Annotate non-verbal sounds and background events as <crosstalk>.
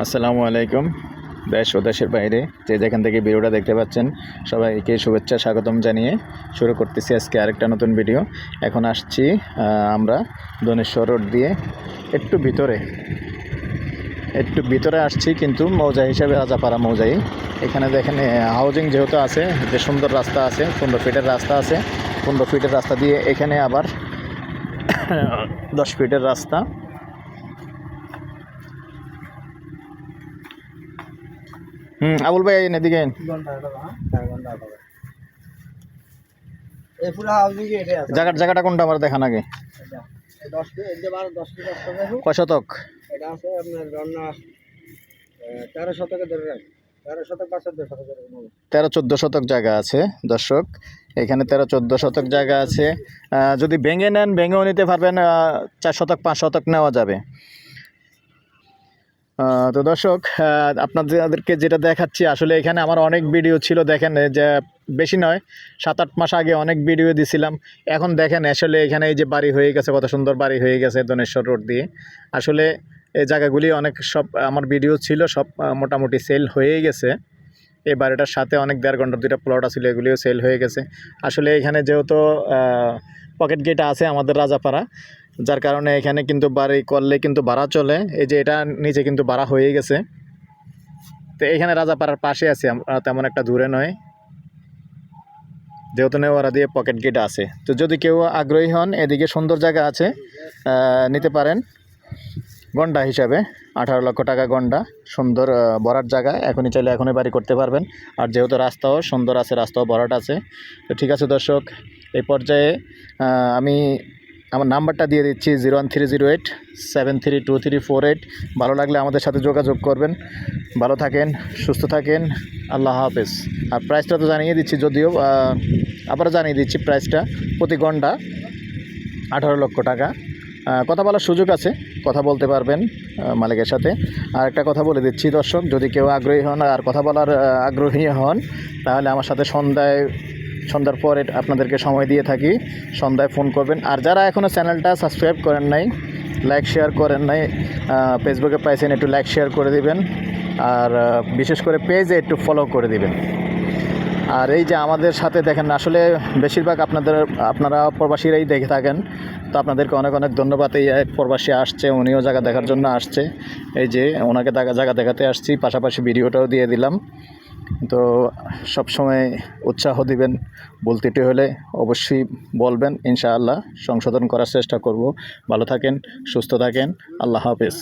আসসালামু আলাইকুম, দেশ ও দেশের বাইরে যে যেখান থেকে ভিডিওটা দেখতে পাচ্ছেন, সবাইকে শুভেচ্ছা, স্বাগতম জানিয়ে শুরু করতেছি আজকে আরেকটা নতুন ভিডিও। এখন আসছি আমরা ধনেশ্বর রোড দিয়ে একটু ভিতরে। একটু ভিতরে আসছি, কিন্তু মৌজা হিসাবে রাজাপাড়া মৌজাই। এখানে দেখেন হাউজিং যেহেতু আছে, যে সুন্দর রাস্তা আছে, পনেরো ফিটের রাস্তা আছে, পনেরো ফিটের রাস্তা দিয়ে এখানে আবার <coughs> দশ ফিটের রাস্তা। হুম, আবুল ভাই আইন। এদিকে জায়গাটা কোনটা আমার দেখা নাকি এটা এই দশ ফিট এই যে বারো দশ ফিট রাস্তা দেখো কয় শতক? তেরো চোদ্দ তেরো চোদ্দ শতক জায়গা আছে, দর্শক। এখানে তেরো চোদ্দ শতক জায়গা আছে। যদি ভেঙে নেন, ভেঙেও নিতে পারবেন চার শতক, পাঁচ শতক নেওয়া যাবে। তো দর্শক আপনাদেরকে যেটা দেখাচ্ছি, আসলে এখানে আমার অনেক ভিডিও ছিল, দেখেন যে বেশি নয় সাত আট মাস আগে অনেক ভিডিও দিছিলাম। এখন দেখেন, আসলে এখানে এই যে বাড়ি হয়ে গেছে, কত সুন্দর বাড়ি হয়ে গেছে দনেশ্বর রোড দিয়ে। আসলে এই জায়গাগুলি অনেক সব, আমার ভিডিও ছিল, সব মোটামুটি সেল হয়েই গেছে। এই বাড়িটার সাথে অনেক দেড় ঘণ্টার দুইটা প্লট আছিল, এগুলিও সেল হয়ে গেছে। আসলে এখানে যেহেতু পকেট গেট আছে আমাদের রাজাপাড়া যার কারণে এখানে কিন্তু বাড়ি করলে কিন্তু ভাড়া চলে। এই যে এটা নিচে কিন্তু ভাড়া হয়ে গেছে। তো এখানে রাজাপাড়ার পাশে আছে আমরা তেমন একটা দূরে নয়। যেহেতু নেওয়ারা দিয়ে পকেট গেট আছে। তো যদি কেউ আগ্রহী হন, এদিকে সুন্দর জায়গা আছে নিতে পারেন। গন্ডা হিসাবে, আঠারো লক্ষ টাকা গন্ডা। সুন্দর ভরাট জায়গা। এখনই চাইলে এখনই বাড়ি করতে পারবেন। আর যেহেতু রাস্তাও সুন্দর আছে, রাস্তাও ভরাট আছে। তো ঠিক আছে দর্শক, এই পর্যায়ে আমি আমার নাম্বারটা দিয়ে দিচ্ছি zero one three zero eight seven three two three four eight. ভালো লাগলে আমাদের সাথে যোগাযোগ করবেন। ভালো থাকেন সুস্থ থাকেন। আল্লাহ হাফেজ। আর প্রাইসটা তো জানিয়ে দিচ্ছি যদিও আহ, আবারও জানিয়ে দিচ্ছি প্রাইসটা প্রতি ঘণ্টা আঠারো লক্ষ টাকা। কথা বলার সুযোগ আছে কথা বলতে পারবেন মালিকের সাথে। আর একটা কথা বলে দিচ্ছি দর্শক যদি কেউ আগ্রহী হন আর কথা বলার আগ্রহী হন তাহলে আমার সাথে সন্ধ্যায় সন্ধ্যার পরে আপনাদেরকে সময় দিয়ে থাকি, সন্ধ্যায় ফোন করবেন। আর যারা এখনও চ্যানেলটা সাবস্ক্রাইব করেন নাই, লাইক, শেয়ার করেন নাই ফেসবুকে পাইছেন একটু লাইক, শেয়ার করে দিবেন। আর বিশেষ করে পেজে একটু ফলো করে দিবেন। আর এই যে আমাদের সাথে দেখেন, আসলে বেশিরভাগ আপনাদের, আপনারা প্রবাসীরাই দেখে থাকেন। তো আপনাদেরকে অনেক অনেক ধন্যবাদ। এই এক প্রবাসী আসছে, উনিও জায়গা দেখার জন্য আসছে। এই যে, ওনাকে জায়গা দেখাতে আসছি, পাশাপাশি ভিডিওটাও দিয়ে দিলাম। তো সবসময় উৎসাহ দিবেন বলতেটি হলে অবশ্যই বলবেন, ইনশাআল্লাহ সংশোধন করার চেষ্টা করব। ভালো থাকেন, সুস্থ থাকেন, আল্লাহ হাফেজ।